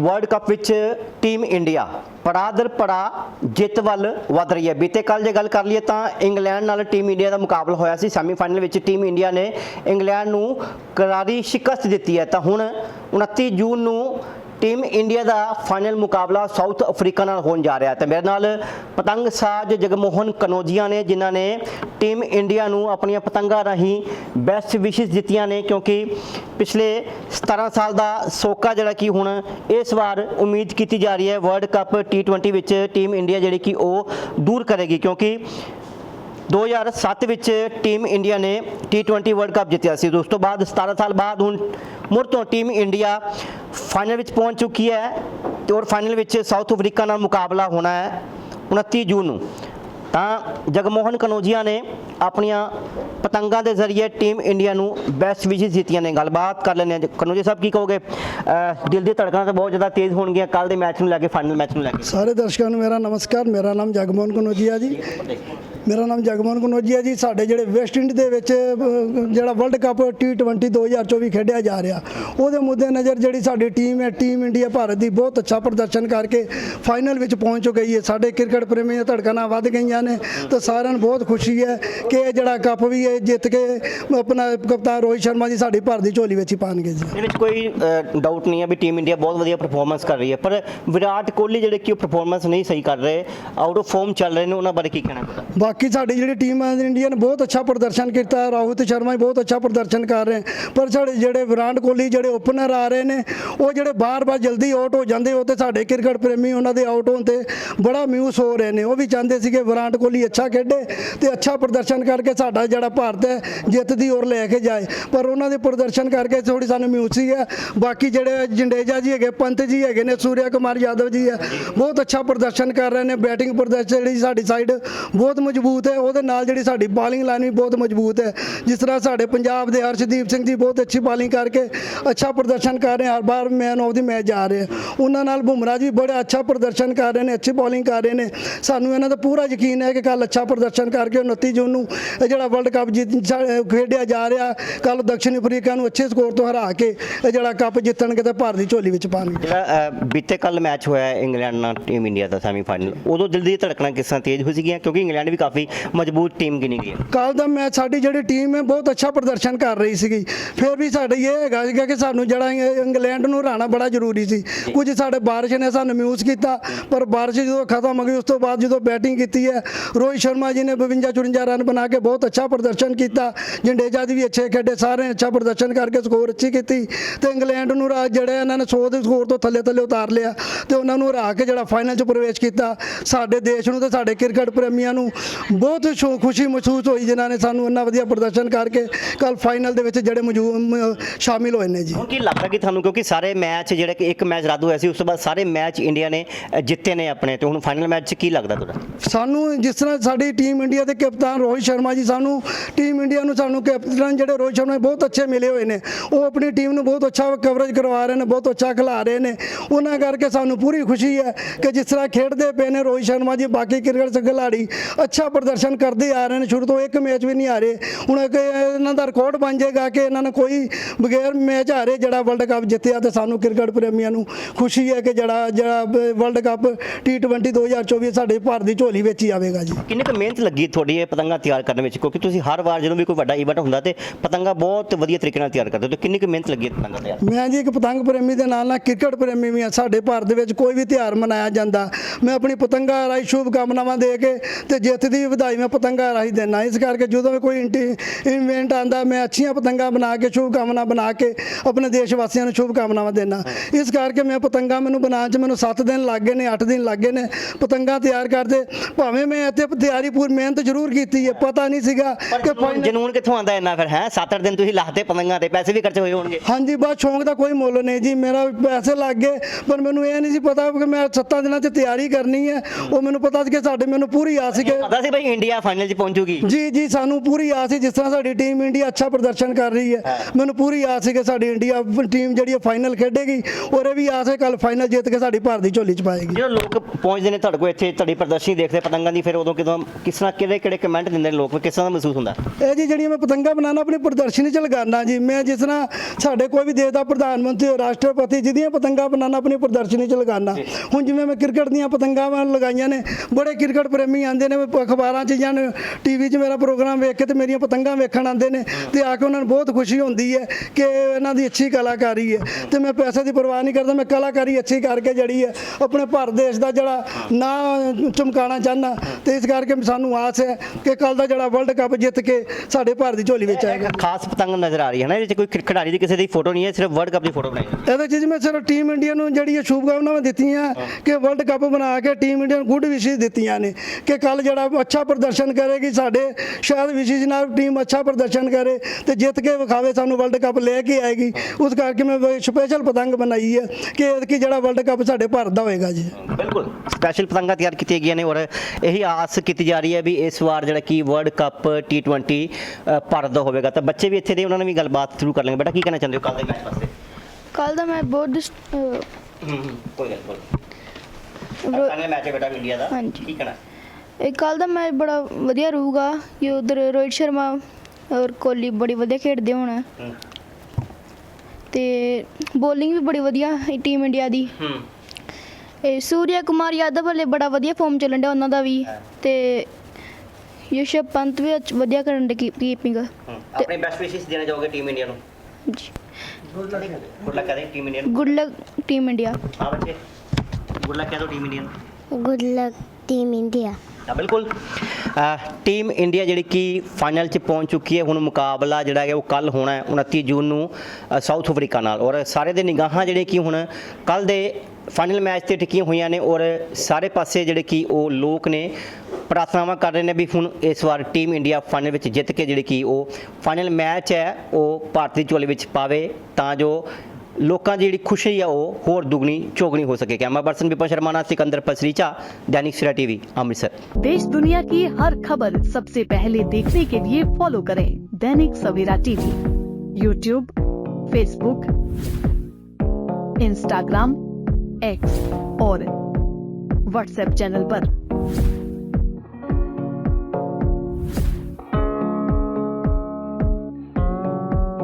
World cup ਵਿੱਚ team India ਪੜਾ ਦਰ ਪੜਾ ਜਿੱਤ ਵੱਲ ਵਧ ਰਹੀ ਹੈ। ਬੀਤੇ ਕੱਲ ਜੇ ਗੱਲ ਕਰ ਲਈਏ ਤਾਂ ਇੰਗਲੈਂਡ ਨਾਲ ਟੀਮ ਇੰਡੀਆ ਦਾ ਮੁਕਾਬਲਾ ਹੋਇਆ ਸੀ। ਸੈਮੀਫਾਈਨਲ ਵਿੱਚ ਟੀਮ ਇੰਡੀਆ ਨੇ ਇੰਗਲੈਂਡ ਨੂੰ ਕਰਾਰੀ ਸ਼ਿਕਸਤ ਦਿੱਤੀ ਹੈ। ਤਾਂ ਹੁਣ 29 ਜੂਨ ਨੂੰ ਟੀਮ ਇੰਡੀਆ ਦਾ ਫਾਈਨਲ ਮੁਕਾਬਲਾ ਸਾਊਥ ਅਫਰੀਕਾ ਨਾਲ ਹੋਣ ਜਾ ਰਿਹਾ ਹੈ। ਤੇ ਮੇਰੇ ਨਾਲ ਪਤੰਗ ਸਾਜ ਜਗਮੋਹਨ ਕਨੋਜੀਆ ਨੇ, ਜਿਨ੍ਹਾਂ ਨੇ ਟੀਮ ਇੰਡੀਆ ਨੂੰ ਆਪਣੀਆਂ ਪਤੰਗਾਂ ਰਾਹੀਂ ਬੈਸਟ ਵਿਸ਼ੇਸ ਦਿੱਤੀਆਂ ਨੇ ਕਿਉਂਕਿ ਪਿਛਲੇ 17 ਸਾਲ ਦਾ ਸੋਕਾ ਜਿਹੜਾ ਕਿ ਹੁਣ ਇਸ ਵਾਰ ਉਮੀਦ ਕੀਤੀ ਜਾ ਰਹੀ ਹੈ ਵਰਲਡ ਕੱਪ T20 ਵਿੱਚ ਟੀਮ ਇੰਡੀਆ ਜਿਹੜੀ ਕਿ ਉਹ ਦੂਰ ਕਰੇਗੀ ਕਿਉਂਕਿ 2007 ਵਿੱਚ ਟੀਮ ਇੰਡੀਆ ਨੇ T20 ਵਰਲਡ ਕੱਪ ਜਿੱਤਿਆ ਸੀ। ਉਸ ਤੋਂ ਬਾਅਦ 17 ਸਾਲ ਬਾਅਦ ਹੁਣ ਮੁੜ ਤੋਂ ਟੀਮ ਇੰਡੀਆ ਫਾਈਨਲ ਵਿੱਚ ਪਹੁੰਚ ਚੁੱਕੀ ਹੈ ਤੇ ਔਰ ਫਾਈਨਲ ਵਿੱਚ ਸਾਊਥ ਅਫਰੀਕਾ ਨਾਲ ਮੁਕਾਬਲਾ ਹੋਣਾ ਹੈ 29 ਜੂਨ ਨੂੰ। ਤਾਂ ਜਗਮੋਹਨ ਕਨੋਜੀਆ ਨੇ ਆਪਣੀਆਂ ਪਤੰਗਾਂ ਦੇ ਜ਼ਰੀਏ ਟੀਮ ਇੰਡੀਆ ਨੂੰ ਬੈਸਟ ਵਿਸ਼ੇਸ ਦਿੱਤੀਆਂ ਨੇ। ਗੱਲਬਾਤ ਕਰ ਲੈਂਦੇ ਹਾਂ। ਕਨੋਜੀਆ ਸਾਹਿਬ, ਕੀ ਕਹੋਗੇ? ਦਿਲ ਦੀ ਧੜਕਣਾਂ ਤਾਂ ਬਹੁਤ ਜ਼ਿਆਦਾ ਤੇਜ਼ ਹੋਣਗੀਆਂ ਕੱਲ ਦੇ ਮੈਚ ਨੂੰ ਲੈ ਕੇ ਫਾਈਨਲ ਮੈਚ ਨੂੰ ਲੈ ਕੇ। ਸਾਰੇ ਦਰਸ਼ਕਾਂ ਨੂੰ ਮੇਰਾ ਨਮਸਕਾਰ। ਮੇਰਾ ਨਾਮ ਜਗਮੋਹਨ ਕਨੋਜੀਆ ਜੀ। ਮੇਰਾ ਨਾਮ ਜਗਮੋਹਨ ਕਨੋਜੀਆ ਜੀ। ਸਾਡੇ ਜਿਹੜੇ ਵੈਸਟ ਇੰਡੀ ਦੇ ਵਿੱਚ ਜਿਹੜਾ ਵਰਲਡ ਕੱਪ T20 2024 ਖੇਡਿਆ ਜਾ ਰਿਹਾ। ਉਹਦੇ ਮੁੱਦੇ ਨਜ਼ਰ ਜਿਹੜੀ ਸਾਡੀ ਟੀਮ ਹੈ ਟੀਮ ਇੰਡੀਆ ਭਾਰਤ ਦੀ ਬਹੁਤ ਅੱਛਾ ਪ੍ਰਦਰਸ਼ਨ ਕਰਕੇ ਫਾਈਨਲ ਵਿੱਚ ਪਹੁੰਚ ਗਈ ਹੈ। ਸਾਡੇ ਕ੍ਰਿਕਟ ਪ੍ਰੇਮੀਆਂ ਧੜਕਣਾਂ ਵੱਧ ਗਈਆਂ ਨੇ ਤਾਂ ਸਾਰਿਆਂ ਨੂੰ ਬਹੁਤ ਖੁਸ਼ੀ ਹੈ ਕਿ ਇਹ ਜਿਹੜਾ ਕੱਪ ਵੀ ਇਹ ਜਿੱਤ ਕੇ ਆਪਣਾ ਕਪਤਾਨ ਰੋਹਿਤ ਸ਼ਰਮਾ ਜੀ ਸਾਡੀ ਭਾਰਤ ਦੀ ਝੋਲੀ ਵਿੱਚ ਹੀ ਪਾਣਗੇ ਜੀ। ਇਹਦੇ ਵਿੱਚ ਕੋਈ ਡਾਊਟ ਨਹੀਂ ਹੈ ਵੀ ਟੀਮ ਇੰਡੀਆ ਬਹੁਤ ਵਧੀਆ ਪਰਫਾਰਮੈਂਸ ਕਰ ਰਹੀ ਹੈ। ਪਰ ਵਿਰਾਟ ਕੋਹਲੀ ਜਿਹੜੇ ਕਿ ਉਹ ਪਰਫਾਰਮੈਂਸ ਨਹੀਂ ਸਹੀ ਕਰ ਰਹੇ ਆਊਟ ਆਫ ਫਾਰਮ ਚੱਲ ਰਹੇ ਨੇ ਉਹਨਾਂ ਬਾਰੇ ਕੀ ਕਹਿਣਾ ਤੁਹਾਡਾ ਬਾਕੀ ਸਾਡੀ ਜਿਹੜੀ ਟੀਮ ਹੈ ਇੰਡੀਆ ਨੇ ਬਹੁਤ ਅੱਛਾ ਪ੍ਰਦਰਸ਼ਨ ਕੀਤਾ, ਰਾਹੁਲ ਸ਼ਰਮਾ ਵੀ ਬਹੁਤ ਅੱਛਾ ਪ੍ਰਦਰਸ਼ਨ ਕਰ ਰਹੇ ਪਰ ਸਾਡੇ ਜਿਹੜੇ ਵਿਰਾਟ ਕੋਹਲੀ, ਜਿਹੜੇ ਓਪਨਰ ਆ ਰਹੇ ਨੇ, ਉਹ ਜਿਹੜੇ ਬਾਰ-ਬਾਰ ਜਲਦੀ ਆਊਟ ਹੋ ਜਾਂਦੇ, ਉਹ ਤੇ ਸਾਡੇ ਕ੍ਰਿਕਟ ਪ੍ਰੇਮੀ ਉਹਨਾਂ ਦੇ ਆਊਟ ਹੋਣ ਤੇ ਬੜਾ ਮਿਊਸ ਹੋ ਰਹੇ ਨੇ। ਉਹ ਵੀ ਚਾਹੁੰਦੇ ਸੀ ਕਿ ਵਿਰਾਟ ਕੋਹਲੀ ਅੱਛਾ ਖੇਡੇ ਤੇ ਅੱਛਾ ਪ੍ਰਦਰਸ਼ਨ ਕਰਕੇ ਸਾਡਾ ਜਿਹੜਾ ਭਾਰਤ ਹੈ ਜਿੱਤ ਦੀ ਔਰ ਲੈ ਕੇ ਜਾਏ। ਪਰ ਉਹਨਾਂ ਦੇ ਪ੍ਰਦਰਸ਼ਨ ਕਰਕੇ ਥੋੜੀ ਸਾਨੂੰ ਮਿਊਸੀ ਹੈ ਬਾਕੀ ਜਿਹੜੇ ਜੰਡੇਜਾ ਜੀ ਹੈਗੇ, ਪੰਤ ਜੀ ਹੈਗੇ ਨੇ ਸੂਰਿਆ ਕੁਮਾਰ ਯਾਦਵ ਜੀ ਹੈ, ਬਹੁਤ ਅੱਛਾ ਪ੍ਰਦਰਸ਼ਨ ਕਰ ਰਹੇ ਨੇ। ਬੈਟਿੰਗ ਪ੍ਰਦਰਸ਼ਨ ਜਿਹੜੀ ਸਾਡੀ ਸਾਈਡ ਬਹੁਤ ਮਜ਼ਬੂਤ ਮਜ਼ਬੂਤ ਹੈ, ਉਹਦੇ ਨਾਲ ਜਿਹੜੀ ਸਾਡੀ ਬਾਲਿੰਗ ਲਾਈਨ ਵੀ ਬਹੁਤ ਮਜ਼ਬੂਤ ਹੈ। ਜਿਸ ਤਰ੍ਹਾਂ ਸਾਡੇ ਪੰਜਾਬ ਦੇ ਹਰਸ਼ਦੀਪ ਸਿੰਘ ਜੀ ਬਹੁਤ ਅੱਛੀ ਬਾਲਿੰਗ ਕਰਕੇ ਅੱਛਾ ਪ੍ਰਦਰਸ਼ਨ ਕਰ ਰਹੇ ਹਰ ਵਾਰ ਮੈਨ ਆਫ ਦੀ ਮੈਚ ਜਾ ਰਹੇ ਉਹਨਾਂ ਨਾਲ ਬੁਮਰਾਹ ਜੀ ਬੜਾ ਅੱਛਾ ਪ੍ਰਦਰਸ਼ਨ ਕਰ ਰਹੇ ਨੇ, ਅੱਛੀ ਬੋਲਿੰਗ ਕਰ ਰਹੇ ਨੇ। ਸਾਨੂੰ ਇਹਨਾਂ ਦਾ ਪੂਰਾ ਯਕੀਨ ਹੈ ਕਿ ਕੱਲ ਅੱਛਾ ਪ੍ਰਦਰਸ਼ਨ ਕਰਕੇ 29 ਜੂਨ ਨੂੰ ਇਹ ਜਿਹੜਾ ਵਰਲਡ ਕੱਪ ਜਿੱਤ ਸਾ- ਖੇਡਿਆ ਜਾ ਰਿਹਾ ਕੱਲ ਦਕਸ਼ਣ ਅਫਰੀਕਾ ਨੂੰ ਅੱਛੇ ਸਕੋਰ ਤੋਂ ਹਰਾ ਕੇ ਇਹ ਜਿਹੜਾ ਕੱਪ ਜਿੱਤਣਗੇ ਤਾਂ ਭਾਰਤ ਦੀ ਝੋਲੀ ਵਿੱਚ ਪਾਣਗੇ। ਜਿਹੜਾ ਬੀਤੇ ਕੱਲ ਮੈਚ ਹੋਇਆ ਇੰਗਲੈਂਡ ਨਾਲ ਟੀਮ ਇੰਡੀਆ ਦਾ ਸੈਮੀਫਾਈਨਲ ਉਦੋਂ ਦਿਲ ਦੀ ਧੜਕਣਾ ਕਿਸ ਤੇਜ਼ ਹੋ ਸੀਗੀਆਂ? ਕਿਉਂਕਿ ਇੰਗਲੈਂਡ ਵੀ ਕਾਫੀ ਮਜ਼ਬੂਤ ਟੀਮ ਗਿਣੀ ਗਈ ਹੈ। ਕੱਲ ਦਾ ਮੈਚ ਸਾਡੀ ਜਿਹੜੀ ਟੀਮ ਹੈ ਬਹੁਤ ਅੱਛਾ ਪ੍ਰਦਰਸ਼ਨ ਕਰ ਰਹੀ ਸੀਗੀ। ਫਿਰ ਵੀ ਸਾਡੇ ਇਹ ਹੈਗਾ ਸੀਗਾ ਕਿ ਸਾਨੂੰ ਜਿਹੜਾ ਇੰਗ- ਇੰਗਲੈਂਡ ਨੂੰ ਹਰਾਉਣਾ ਬੜਾ ਜ਼ਰੂਰੀ ਸੀ। ਕੁਝ ਸਾਡੇ ਬਾਰਿਸ਼ ਨੇ ਸਾਨੂੰ ਮਿਊਜ਼ ਕੀਤਾ ਪਰ ਬਾਰਿਸ਼ ਜਦੋਂ ਖਤਮ ਹੋ ਗਈ ਉਸ ਤੋਂ ਬਾਅਦ ਜਦੋਂ ਬੈਟਿੰਗ ਕੀਤੀ ਹੈ ਰੋਹਿਤ ਸ਼ਰਮਾ ਜੀ ਨੇ 52 54 ਰਨ ਬਣਾ ਕੇ ਬਹੁਤ ਅੱਛਾ ਪ੍ਰਦਰਸ਼ਨ ਕੀਤਾ। ਜੰਡੇਜਾ ਦੀ ਵੀ ਅੱਛੇ ਖੇਡੇ ਸਾਰੇ ਅੱਛਾ ਪ੍ਰਦਰਸ਼ਨ ਕਰਕੇ ਸਕੋਰ ਅੱਛੀ ਕੀਤੀ। ਤੇ ਇੰਗਲੈਂਡ ਨੂੰ ਰਾਜ ਜਿਹੜੇ ਇਹਨਾਂ ਨੇ 100 ਦੇ ਸਕੋਰ ਤੋਂ ਥੱਲੇ ਥੱਲੇ ਉਤਾਰ ਲਿਆ ਤੇ ਉਹਨਾਂ ਨੂੰ ਹਰਾ ਕੇ ਜਿਹੜਾ ਫਾਈਨਲ 'ਚ ਪ੍ਰਵੇਸ਼ ਕੀਤਾ। ਸਾਡੇ ਦੇਸ਼ ਨੂੰ ਤੇ ਸਾਡੇ ਕ੍ਰਿਕਟ ਪ੍ਰੇਮੀਆਂ ਨੂੰ ਬਹੁਤ ਸ਼ੌ- ਖੁਸ਼ੀ ਮਹਿਸੂਸ ਹੋਈ ਜਿਨ੍ਹਾਂ ਨੇ ਸਾਨੂੰ ਇੰਨਾ ਵਧੀਆ ਪ੍ਰਦਰਸ਼ਨ ਕਰਕੇ ਕੱਲ ਫਾਈਨਲ ਦੇ ਵਿੱਚ ਜਿਹੜੇ ਮੌਜੂਦ ਸ਼ਾਮਿਲ ਹੋਏ ਨੇ ਜੀ। ਹੁਣ ਕੀ ਲੱਗਦਾ ਕਿ ਤੁਹਾਨੂੰ ਕਿਉਂਕਿ ਸਾਰੇ ਮੈਚ ਜਿਹੜੇ ਕਿ ਇੱਕ ਮੈਚ ਰੱਦ ਹੋਇਆ ਸੀ ਉਸ ਤੋਂ ਬਾਅਦ ਸਾਰੇ ਮੈਚ ਇੰਡੀਆ ਨੇ ਜਿੱਤੇ ਨੇ ਆਪਣੇ ਤੇ ਹੁਣ ਫਾਈਨਲ ਮੈਚ 'ਚ ਕੀ ਲੱਗਦਾ ਤੁਹਾਡਾ? ਸਾਨੂੰ ਜਿਸ ਤਰ੍ਹਾਂ ਸਾਡੀ ਟੀਮ ਇੰਡੀਆ ਦੇ ਕਪਤਾਨ ਰੋਹਿਤ ਸ਼ਰਮਾ ਜੀ ਸਾਨੂੰ ਟੀਮ ਇੰਡੀਆ ਨੂੰ ਸਾਨੂੰ ਕੈਪਟਨ ਜਿਹੜੇ ਰੋਹਿਤ ਸ਼ਰਮਾ ਬਹੁਤ ਅੱਛੇ ਮਿਲੇ ਹੋਏ ਨੇ। ਉਹ ਆਪਣੀ ਟੀਮ ਨੂੰ ਬਹੁਤ ਅੱਛਾ ਕਵਰੇਜ ਕਰਵਾ ਰਹੇ ਨੇ ਬਹੁਤ ਅੱਛਾ ਖਿਲਾ ਰਹੇ ਨੇ। ਉਹਨਾਂ ਕਰਕੇ ਸਾਨੂੰ ਪੂਰੀ ਖੁਸ਼ੀ ਹੈ ਕਿ ਜਿਸ ਤਰ੍ਹਾਂ ਖੇਡਦੇ ਪਏ ਨੇ ਰੋਹਿਤ ਸ਼ਰਮਾ ਜੀ ਬਾਕੀ ਕ੍ਰਿਕਟ ਖਿਲਾੜੀ ਅੱਛਾ ਪ੍ਰਦਰਸ਼ਨ ਕਰਦੇ ਆ ਰਹੇ ਨੇ ਸ਼ੁਰੂ ਤੋਂ ਇੱਕ ਮੈਚ ਵੀ ਨਹੀਂ ਹਾਰੇ। ਹੁਣ ਇਹਨਾਂ ਦਾ ਰਿਕਾਰਡ ਬਣ ਜਾਏਗਾ ਕਿ ਇਹਨਾਂ ਨੇ ਕੋਈ ਬਗੈਰ ਮੈਚ ਹਾਰੇ ਜਿਹੜਾ ਵਰਲਡ ਕੱਪ ਜਿੱਤਿਆ ਤੇ ਸਾਨੂੰ ਕ੍ਰਿਕਟ ਪ੍ਰੇਮੀਆਂ ਨੂੰ ਖੁਸ਼ੀ ਹੈ ਕਿ ਜਿਹੜਾ ਜਿਹੜਾ ਵਰਲਡ ਕੱਪ T20 2024 ਸਾਡੇ ਭਾਰਤ ਦੀ ਝੋਲੀ ਵਿੱਚ ਹੀ ਆਵੇਗਾ ਜੀ। ਕਿੰਨੀ ਕੁ ਮਿਹਨਤ ਲੱਗੀ ਤੁਹਾਡੀ ਇਹ ਪਤੰਗਾਂ ਤਿਆਰ ਕਰਨ ਵਿੱਚ? ਕਿਉਂਕਿ ਤੁਸੀਂ ਹਰ ਵਾਰ ਜਦੋਂ ਵੀ ਕੋਈ ਵੱਡਾ ਇਵੈਂਟ ਹੁੰਦਾ ਤੇ ਪਤੰਗਾਂ ਬਹੁਤ ਵਧੀਆ ਤਰੀਕੇ ਨਾਲ ਤਿਆਰ ਕਰਦੇ ਹੋ ਤੇ ਕਿੰਨੀ ਕੁ ਮਿਹਨਤ ਲੱਗੀ ਪਤੰਗਾਂ ਤਿਆਰ ਮੈਂ ਜੀ ਇੱਕ ਪਤੰਗ ਪ੍ਰੇਮੀ ਦੇ ਨਾਲ ਨਾਲ ਕ੍ਰਿਕਟ ਪ੍ਰੇਮੀ ਵੀ ਹਾਂ। ਸਾਡੇ ਭਾਰਤ ਦੇ ਵਿੱਚ ਕੋਈ ਵੀ ਤਿਉਹਾਰ ਮਨਾਇਆ ਜਾਂਦਾ ਮੈਂ ਆਪਣੀ ਪਤੰਗਾ ਰਾਹੀਂ ਸ਼ੁਭ ਕਾਮਨਾਵਾਂ ਦੇ ਕੇ ਤੇ ਜਿੱਤ ਦੀ ਵਧਾਈ ਮੈਂ ਪਤੰਗਾ ਰਾਹੀਂ ਦੇਣਾ ਇਸ ਕਰਕੇ ਜਦੋਂ ਵੀ ਕੋਈ ਇਵੈਂਟ ਆਂਦਾ ਮੈਂ ਅੱਛੀਆਂ ਪਤੰਗਾਂ ਬਣਾ ਕੇ ਸ਼ੁਭ ਕਾਮਨਾ ਬਣਾ ਕੇ ਆਪਣੇ ਦੇਸ਼ ਵਾਸੀਆਂ ਨੂੰ ਸ਼ੁਭ ਕਾਮਨਾਵਾਂ ਦੇਣਾ ਇਸ ਕਰਕੇ ਮੈਂ ਪਤੰਗਾ ਮੈਨੂੰ ਬਣਾਉਣ 'ਚ ਮੈਨੂੰ 7 ਦਿਨ ਲੱਗ ਗਏ ਨੇ 8 ਦਿਨ ਲੱਗ ਗਏ ਨੇ। ਪਤੰਗਾ ਤਿਆਰ ਕਰਦੇ ਭਾਵੇਂ ਮੈਂ ਇੱਥੇ ਤਿਆਰੀ ਪੂਰੀ ਮਿਹਨਤ ਜ਼ਰੂਰ ਕੀਤੀ ਹੈ ਪਤਾ ਨਹੀਂ ਸੀਗਾ ਕਿ ਜਨੂਨ- ਕਿੱਥੋਂ ਆਂਦਾ ਇੰਨਾ ਫਿਰ ਹੈ? 7-8 ਦਿਨ ਤੁਸੀਂ ਲਾਤੇ ਪਤੰਗਾਂ ਤੇ ਪੈਸੇ ਵੀ ਖਰਚੇ ਹੋਏ ਹੋਣਗੇ। ਹਾਂਜੀ ਬਸ ਸ਼ੌਂਕ ਦਾ ਕੋਈ ਮੁੱਲ ਨਹੀਂ ਜੀ ਮੇਰਾ ਪੈਸੇ ਲੱਗ ਗਏ ਪਰ ਮੈਨੂੰ ਇਹ ਨਹੀਂ ਸੀ ਪਤਾ ਕਿ ਮੈਂ ਸੱਤਾਂ ਦਿਨਾਂ 'ਚ ਤਿਆਰੀ ਕਰਨੀ ਹੈ। ਉਹ ਮੈਨੂੰ ਪਤਾ ਸੀ ਕਿ ਸਾਡੇ ਮੈਨੂੰ ਪੂਰੀ ਆਸ ਸੀ ਕਿ ਪਤਾ ਸੀ ਸੀ ਭਾਈ ਇੰਡੀਆ ਫਾਈਨਲ 'ਚ ਪਹੁੰਚੂਗੀ? ਜੀ ਜੀ ਸਾਨੂੰ ਪੂਰੀ ਆਸ ਹੈ ਜਿਸ ਤਰ੍ਹਾਂ ਸਾਡੀ ਟੀਮ ਇੰਡੀਆ ਅੱਛਾ ਪ੍ਰਦਰਸ਼ਨ ਕਰ ਰਹੀ ਹੈ। ਮੈਨੂੰ ਪੂਰੀ ਆਸ ਹੈ ਕਿ ਸਾਡੀ ਇੰਡੀਆ ਟੀਮ ਜਿਹੜੀ ਹੈ ਫਾਈਨਲ ਖੇਡੇਗੀ ਔਰ ਇਹ ਵੀ ਆਸ ਹੈ ਕੱਲ ਫਾਈਨਲ ਜਿੱਤ ਕੇ ਸਾਡੀ ਭਾਰਤ ਦੀ ਝੋਲੀ ਚ ਪਾਏਗੀ। ਜਦੋਂ ਲੋਕ ਪਹੁੰਚਦੇ ਨੇ ਤੁਹਾਡੇ ਕੋਲ ਇੱਥੇ ਤੁਹਾਡੀ ਪ੍ਰਦਰਸ਼ਨੀ ਦੇਖਦੇ ਪਤੰਗਾਂ ਦੀ ਫਿਰ ਉਦੋਂ ਕਿਦੋਂ ਕਿਸ ਤਰ੍ਹਾਂ ਕਿਹੜੇ ਕਿਹੜੇ ਕਮੈਂਟ ਦਿੰਦੇ ਨੇ ਲੋਕ? ਕਿਸ ਤਰ੍ਹਾਂ ਦਾ ਮਹਿਸੂਸ ਹੁੰਦਾ? ਇਹ ਜੀ ਜਿਹੜੀਆਂ ਮੈਂ ਪਤੰਗਾ ਬਣਾਉਣਾ ਆਪਣੀ ਪ੍ਰਦਰਸ਼ਨੀ ਚ ਲਗਾਉਣਾ ਜੀ ਮੈਂ ਜਿਸ ਤਰ੍ਹਾਂ ਸਾਡੇ ਕੋਈ ਵੀ ਦੇਸ਼ ਦਾ ਪ੍ਰਧਾਨ ਮੰਤਰੀ ਹੋ ਰਾਸ਼ਟਰਪਤੀ ਜਿਹਦੀਆਂ ਪਤੰਗਾ ਬਣਾਉਣਾ ਆਪਣੀ ਪ੍ਰਦਰਸ਼ਨੀ ਚ ਲਗਾਉਣਾ ਹੁਣ ਜਿਵੇਂ ਮੈਂ ਕ੍ਰਿਕਟ ਦੀਆਂ ਪਤੰਗਾਂ ਲਗਾਈਆਂ ਨੇ ਬੜੇ ਕ੍ਰਿਕਟ ਪ੍ਰੇਮੀ ਆਉਂਦੇ ਨੇ ਅਖਬਾਰਾਂ 'ਚ ਜਾਂ ਟੀਵੀ 'ਚ ਮੇਰਾ ਪ੍ਰੋਗਰਾਮ ਵੇਖ ਕੇ ਤੇ ਮੇਰੀਆਂ ਪਤੰਗਾਂ ਵੇਖਣ ਆਉਂਦੇ ਨੇ ਤੇ ਆ ਕੇ ਉਹਨਾਂ ਨੂੰ ਬਹੁਤ ਖੁਸ਼ੀ ਹੁੰਦੀ ਹੈ ਕਿ ਇਹਨਾਂ ਦੀ ਅੱਛੀ ਕਲਾਕਾਰੀ ਹੈ। ਤੇ ਮੈਂ ਪੈਸੇ ਦੀ ਪਰਵਾਹ ਨਹੀਂ ਕਰਦਾ ਮੈਂ ਕਲਾਕਾਰੀ ਅੱਛੀ ਕਰਕੇ ਜਿਹੜੀ ਹੈ ਆਪਣੇ ਭਾਰਤ ਦੇਸ਼ ਦਾ ਜਿਹੜਾ ਨਾਂ ਚਮਕਾਉਣਾ ਚਾਹੁੰਦਾ। ਤੇ ਇਸ ਕਰਕੇ ਸਾਨੂੰ ਆਸ ਹੈ ਕਿ ਕੱਲ ਦਾ ਜਿਹੜਾ ਵਰਲਡ ਕੱਪ ਜਿੱਤ ਕੇ ਸਾਡੇ ਭਾਰਤ ਦੀ ਝੋਲੀ ਵਿੱਚ ਆਏਗਾ। ਖਾਸ ਪਤੰਗ ਨਜ਼ਰ ਆ ਰਹੀ ਹੈ ਨਾ ਇਹਦੇ 'ਚ ਕੋਈ ਖਿਡਾਰੀ ਦੀ ਕਿਸੇ ਦੀ ਫੋਟੋ ਨਹੀਂ ਹੈ ਸਿਰਫ ਵਰਲਡ ਕੱਪ ਦੀ ਫੋਟੋ ਬਣਾਈ ਹੈ। ਇਹਦੇ 'ਚ ਜੀ ਮੈਂ ਸਿਰਫ ਟੀਮ ਇੰਡੀਆ ਨੂੰ ਜਿਹੜੀ ਇਹ ਸ਼ੁਭਕਾਮਨਾਵਾਂ ਦਿੱਤੀਆਂ ਕਿ ਵਰਲਡ ਕੱਪ ਬਣਾ ਕੇ ਟੀਮ ਇੰਡੀਆ ਨੂੰ ਗੁੱਡ ਵਿਸ਼ੇਸ ਦਿੱਤੀਆਂ ਨੇ ਕਿ ਕੱਲ ਜਿਹੜਾ ਅੱਛਾ ਪ੍ਰਦਰਸ਼ਨ ਕਰੇਗੀ ਸਾਡੇ ਸ਼ਾਇਦ ਵਿਸ਼ੇਸ ਨਾਲ ਟੀਮ ਅੱਛਾ ਪ੍ਰਦਰਸ਼ਨ ਕਰੇ ਤੇ ਜਿੱਤ ਕੇ ਵਿਖਾਵੇ ਸਾਨੂੰ ਵਰਲਡ ਕੱਪ ਲੈ ਕੇ ਆਏਗੀ। ਉਸ ਕਰਕੇ ਮੈਂ ਸਪੈਸ਼ਲ ਪਤੰਗ ਬਣਾਈ ਹੈ ਕਿ ਕਿ ਜਿਹੜਾ ਵਰਲਡ ਕੱਪ ਸਾਡੇ ਭਾਰਤ ਦਾ ਹੋਏਗਾ ਜੀ। ਬਿਲਕੁਲ। ਸਪੈਸ਼ਲ ਪਤੰਗਾਂ ਤਿਆਰ ਕੀਤੀਆਂ ਗਈਆਂ ਨੇ ਔਰ ਇਹੀ ਆਸ ਕੀਤੀ ਜਾ ਰਹੀ ਹੈ ਵੀ ਇਸ ਵਾਰ ਜਿਹੜਾ ਕੀ ਵਰਲਡ ਕੱਪ T20 ਅ, ਭਾਰਤ ਦਾ ਹੋਵੇਗਾ। ਤਾਂ ਬੱਚੇ ਵੀ ਇੱਥੇ ਦੇ ਉਹਨਾਂ ਨੇ ਵੀ ਗੱਲਬਾਤ ਸ਼ੁਰੂ ਕਰ ਲਾਂਗੇ ਬੇਟਾ ਕੀ ਕਹਿਣਾ ਚਾਹੁੰਦੇ ਹੋ? ਕੱਲ ਦੇ ਮੈਚ ਵਾਸਤੇ ਕੱਲ ਦਾ ਮੈਂ ਬਹੁਤ ਕੋਈ ਗੱਲ ਕੋਈ ਰੋ- ਕੱਲ ਮੈਚ ਹੈ ਬੇਟਾ ਇੰਡੀਆ ਦਾ। ਹਾਂਜੀ। ਕੀ ਕਹਿਣਾ? ਕੱਲ ਦਾ ਮੈਚ ਬੜਾ ਵਧੀਆ ਰਹੂਗਾ ਕਿ ਉਧਰ ਰੋਹਿਤ ਸ਼ਰਮਾ ਔਰ ਕੋਹਲੀ ਬੜੀ ਵਧੀਆ ਖੇਡਦੇ ਹੋਣ। ਤੇ ਬੋਲਿੰਗ ਵੀ ਬੜੀ ਵਧੀਆ ਹੈ ਟੀਮ ਇੰਡੀਆ ਦੀ। ਹੂੰ। ਇਹ ਸੂਰਿਆ ਕੁਮਾਰ ਯਾਦਵ ਵਾਲੇ ਬੜਾ ਵਧੀਆ ਫਾਰਮ ਚੱਲਣ ਡਿਆ ਉਹਨਾਂ ਦਾ ਵੀ। ਤੇ ਯੁਸ਼ਵ ਪੰਤ ਵੀ ਵਧੀਆ ਕਰਨ ਦੇ ਕੀਪਿੰਗ। ਆਪਣੇ ਬੈਸਟ ਵਿਸ਼ੇਸ ਦੇਣਾ ਚਾਹੋਗੇ ਟੀਮ ਇੰਡੀਆ ਨੂੰ? ਗੁੱਡ ਲੱਕ ਕਹਦੇ ਟੀਮ ਇੰਡੀਆ ਨੂੰ। ਗੁੱਡ ਲੱਕ ਟੀਮ ਇੰਡੀਆ ਹਾਂ ਬੱਚੇ ਗੁੱਡ ਲੱਕ ਕਹਿ ਦਿਓ ਟੀਮ ਇੰਡੀਆ ਨੂੰ। ਗੁੱਡ ਲੱਕ ਟੀਮ ਇੰਡੀਆ ਤਾਂ ਬਿਲਕੁਲ। ਟੀਮ ਇੰਡੀਆ ਜਿਹੜੀ ਕਿ ਫਾਈਨਲ 'ਚ ਪਹੁੰਚ ਚੁੱਕੀ ਹੈ, ਹੁਣ ਮੁਕਾਬਲਾ ਜਿਹੜਾ ਹੈ ਉਹ ਕੱਲ ਹੋਣਾ ਹੈ 29 ਜੂਨ ਨੂੰ ਸਾਊਥ ਅਫਰੀਕਾ ਨਾਲ। ਔਰ ਸਾਰੇ ਦੇ ਨਿਗਾਹਾਂ ਜਿਹੜੇ ਕਿ ਹੁਣ ਕੱਲ ਦੇ ਫਾਈਨਲ ਮੈਚ ਤੇ ਟਿਕੀਆਂ ਹੋਈਆਂ ਨੇ, ਔਰ ਸਾਰੇ ਪਾਸੇ ਜਿਹੜੇ ਕਿ ਉਹ ਲੋਕ ਨੇ, ਪ੍ਰਾਰਥਨਾਵਾਂ ਕਰ ਰਹੇ ਨੇ ਵੀ ਹੁਣ ਇਸ ਵਾਰ ਟੀਮ ਇੰਡੀਆ ਫਾਈਨਲ ਵਿੱਚ ਜਿੱਤ ਕੇ ਜਿਹੜੀ ਕਿ ਉਹ ਫਾਈਨਲ ਮੈਚ ਹੈ, ਉਹ ਭਾਰਤੀ ਝੋਲੇ ਵਿੱਚ ਪਾਵੇ, ਤਾਂ ਜੋ ਲੋਕਾਂ ਦੀ ਜਿਹੜੀ ਖੁਸ਼ੀ ਆ ਉਹ ਹੋਰ ਦੁਗਣੀ ਚੌਗਣੀ ਹੋ ਸਕੇ ਕੈਮਰਾ ਪਰਸਨ ਵਿਪਨ ਸ਼ਰਮਾ ਨਾਲ सिकंदर पसरीचा दैनिक सवेरा टीवी अमृतसर देश दुनिया की हर खबर सबसे पहले देखने के लिए फॉलो करें Dainik Savera TV YouTube Facebook Instagram X और व्हाट्सएप चैनल पर।